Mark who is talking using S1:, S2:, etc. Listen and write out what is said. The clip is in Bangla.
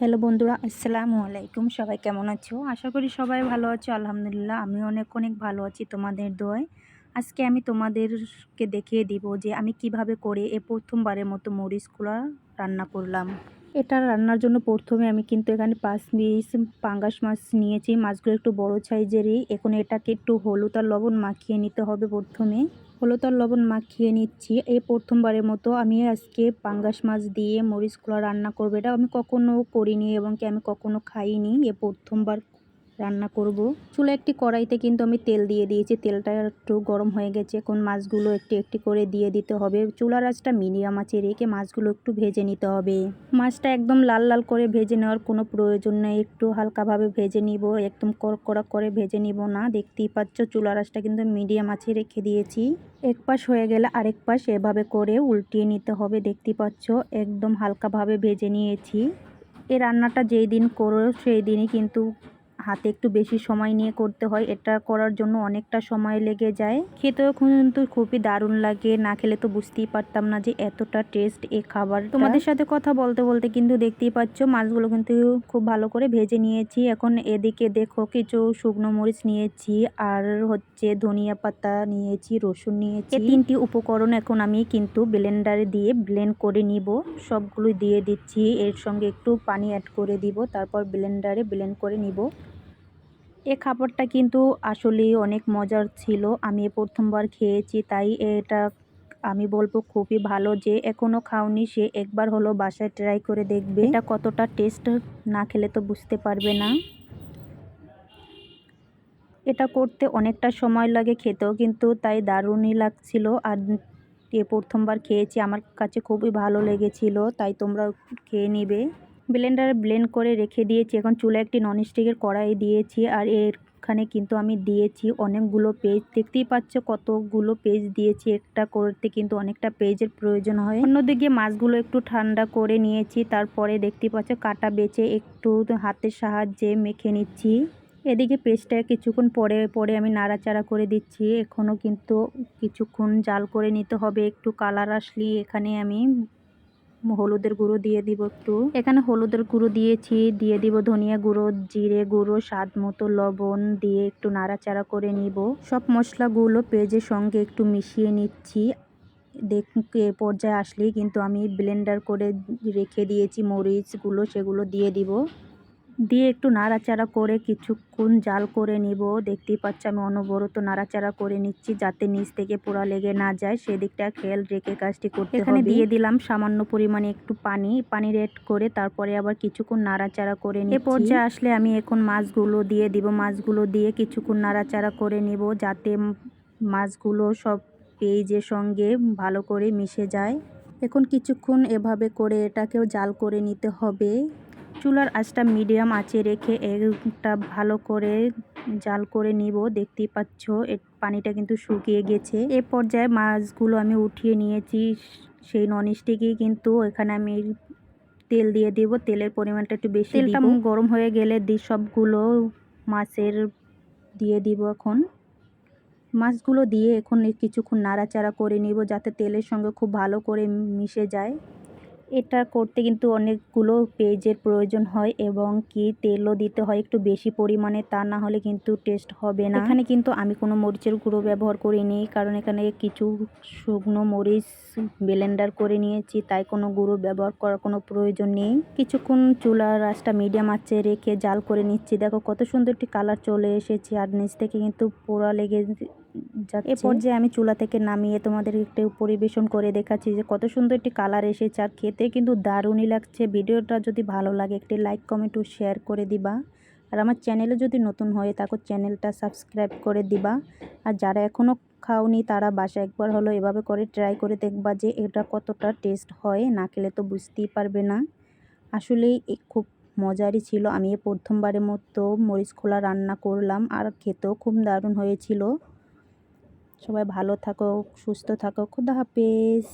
S1: হ্যালো বন্ধুরা, আসসালামু আলাইকুম। সবাই কেমন আছো? আশা করি সবাই ভালো আছো, আলহামদুলিল্লাহ। আমি অনেক অনেক ভালো আছি তোমাদের দোয়ায়। আজকে আমি তোমাদেরকে দেখিয়ে দিব যে আমি কীভাবে করে এ প্রথমবারের মতো মরিচগুলো রান্না করলাম। এটা রান্নার জন্য প্রথমে আমি কিন্তু এখানে পাঁচ পিস পাঙ্গাস মাছ নিয়েছি। মাছগুলো একটু বড় সাইজেরই এখন এটাকে একটু হলুদ আর লবণ মাখিয়ে নিতে হবে প্রথমে। হলুদ আর লবণ মাখিয়ে নিচ্ছি। এই প্রথমবারের মতো আমি আজকে পাঙ্গাস মাছ দিয়ে মরিচগুলো রান্না করব। এটা আমি কখনো করিনি এবং কি আমি কখনো খাইনি। এ প্রথমবার রান্না করব। চুলা একটি কড়াইতে কিন্তু আমি তেল দিয়ে দিয়েছি। তেলটা একটু গরম হয়ে গেছে। এখন মাছগুলো একটি একটি করে দিয়ে দিতে হবে। চুলার আঁচটা মিডিয়াম আছে রেখে মাছগুলো একটু ভেজে নিতে হবে। মাছটা একদম লাল লাল করে ভেজে নেওয়ার কোনো প্রয়োজন নেই। একটু হালকাভাবে ভেজে নিব। একদম কড়কড়া করে ভেজে নিব না। দেখতেই পাচ্ছ চুলার আঁচটা কিন্তু মিডিয়াম আছে রেখে দিয়েছি। এক পাশ হয়ে গেলে আরেক পাশ এভাবে করে উল্টিয়ে নিতে হবে। দেখতেই পাচ্ছ একদম হালকাভাবে ভেজে নিয়েছি। এই রান্নাটা যেই দিন করো, সেই দিনই কিন্তু হাতে একটু বেশি সময় নিয়ে করতে হয়। এটা করার জন্য অনেকটা সময় লেগে যায়। খেতেও কিন্তু খুবই দারুণ লাগে। না খেলে তো বুঝতেই পারতাম না যে এতটা টেস্ট এ খাবার। তোমাদের সাথে কথা বলতে বলতে কিন্তু দেখতেই পাচ্ছ, মাছগুলো কিন্তু খুব ভালো করে ভেজে নিয়েছি। এখন এদিকে দেখো কিছু শুকনো মরিচ নিয়েছি আর হচ্ছে ধনিয়া পাতা নিয়েছি, রসুন নিয়েছি। তিনটি উপকরণ এখন আমি কিন্তু ব্লেন্ডারে দিয়ে ব্লেন্ড করে নিব। সবগুলো দিয়ে দিচ্ছি। এর সঙ্গে একটু পানি অ্যাড করে দিব। তারপর ব্লেন্ডারে ব্লেন্ড করে নিব। এ খাবারটা কিন্তু আসলেই অনেক মজার ছিল। আমি প্রথমবার খেয়েছি, তাই এটা আমি বলব খুবই ভালো যে এখনও খাওনি, সে একবার হলো বাসায় ট্রাই করে দেখবে। এটা কতটা টেস্ট না খেলে তো বুঝতে পারবে না। এটা করতে অনেকটা সময় লাগে খেতেও, কিন্তু তাই দারুণই লাগছিল। আর এ প্রথমবার খেয়েছি, আমার কাছে খুবই ভালো লেগেছিল, তাই তোমরা খেয়ে নিবে। ব্লেন্ডারে ব্লেন্ড করে রেখে দিয়েছি। এখন চুলে একটি ননস্টিকের কড়াই দিয়েছি আর এখানে কিন্তু আমি দিয়েছি অনেকগুলো পেজ দেখতেই পাচ্ছ কতগুলো পেজ দিয়েছি। একটা করতে কিন্তু অনেকটা পেজের প্রয়োজন হয়। অন্যদিকে মাছগুলো একটু ঠান্ডা করে নিয়েছি। তারপরে দেখতেই পাচ্ছ কাটা বেছে একটু হাতের সাহায্যে মেখে নিচ্ছি। এদিকে পেস্টটা কিছুক্ষণ পরে পরে আমি নাড়াচাড়া করে দিচ্ছি। এখনও কিন্তু কিছুক্ষণ জাল করে নিতে হবে। একটু কালার আসলে এখানে আমি হলুদের গুঁড়ো দিয়ে দিব একটু। এখানে হলুদের গুঁড়ো দিয়েছি, দিয়ে দিব ধনিয়া গুঁড়ো, জিরে গুঁড়ো, স্বাদ মতো লবণ দিয়ে একটু নাড়াচাড়া করে নিব। সব মশলাগুলো পেঁয়াজের সঙ্গে একটু মিশিয়ে নিচ্ছি। দেখ পর্যায়ে আসলেই কিন্তু আমি ব্লেন্ডার করে রেখে দিয়েছি, মরিচগুলো সেগুলো দিয়ে দিব। দিয়ে একটু নাড়াচাড়া করে কিছুক্ষণ জাল করে নিব। দেখতেই পাচ্ছি আমি অনবরত নাড়াচাড়া করে নিচ্ছি যাতে নিচ থেকে পোড়া লেগে না যায়। সেদিকটা খেয়াল রেখে কাজটি করতে এখানে দিয়ে দিলাম সামান্য পরিমাণে একটু পানি। পানি রেড করে তারপরে আবার কিছুক্ষণ নাড়াচাড়া করে নিই এ পর্যায়ে আসলে আমি এখন মাছগুলো দিয়ে দিব। মাছগুলো দিয়ে কিছুক্ষণ নাড়াচাড়া করে নিব যাতে মাছগুলো সব পেঁয়াজের সঙ্গে ভালো করে মিশে যায়। এখন কিছুক্ষণ এভাবে করে এটাকেও জাল করে নিতে হবে। চুলার আঁচটা মিডিয়াম আঁচে রেখে একটা ভালো করে জাল করে নিব। দেখতেই পাচ্ছ এর পানিটা কিন্তু শুকিয়ে গেছে। এ পর্যায়ে মাছগুলো আমি উঠিয়ে নিয়েছি। সেই ননস্টিকই কিন্তু এখানে আমি তেল দিয়ে দিব। তেলের পরিমাণটা একটু বেশি তেলটা গরম হয়ে গেলে দি সবগুলো মাছের দিয়ে দিব এখন। মাছগুলো দিয়ে এখন কিছুক্ষণ নাড়াচাড়া করে নিব যাতে তেলের সঙ্গে খুব ভালো করে মিশে যায়। এটা করতে কিন্তু অনেকগুলো পেজের প্রয়োজন হয় এবং কি তেলও দিতে হয় একটু বেশি পরিমাণে, তা না হলে কিন্তু টেস্ট হবে না। এখানে কিন্তু আমি কোনো মরিচের গুঁড়ো ব্যবহার করিনি, কারণ এখানে কিছু শুকনো মরিচ ব্লেন্ডার করে নিয়েছি, তাই কোনো গুঁড়ো ব্যবহার করার কোনো প্রয়োজন নেই। কিছুক্ষণ চুলার রাসটা মিডিয়াম আঁচে রেখে জাল করে নিচ্ছি। দেখো কত সুন্দর একটি কালার চলে এসেছে, আর নিচ থেকে কিন্তু পোড়া লেগে এ পর্যায়ে আমি চুলা থেকে নামিয়ে তোমাদের একটু পরিবেশন করে দেখাচ্ছি যে কত সুন্দর একটি কালার এসেছে আর খেতে কিন্তু দারুণই লাগছে। ভিডিওটা যদি ভালো লাগে একটি লাইক, কমেন্ট ও শেয়ার করে দিবা। আর আমার চ্যানেলে যদি নতুন হয়ে থাকো, চ্যানেলটা সাবস্ক্রাইব করে দিবা। আর যারা এখনও খাওনি, তারা বাসা একবার হলো এভাবে করে ট্রাই করে দেখবা যে এটা কতটা টেস্ট হয়। না খেলে তো বুঝতেই পারবে না। আসলেই খুব মজারই ছিল। আমি প্রথমবারের মতো মরিচ খোলা রান্না করলাম আর খেতেও খুব দারুণ হয়েছিল। সবাই ভালো থাকো সুস্থ থাকো খুদা হাফেজ।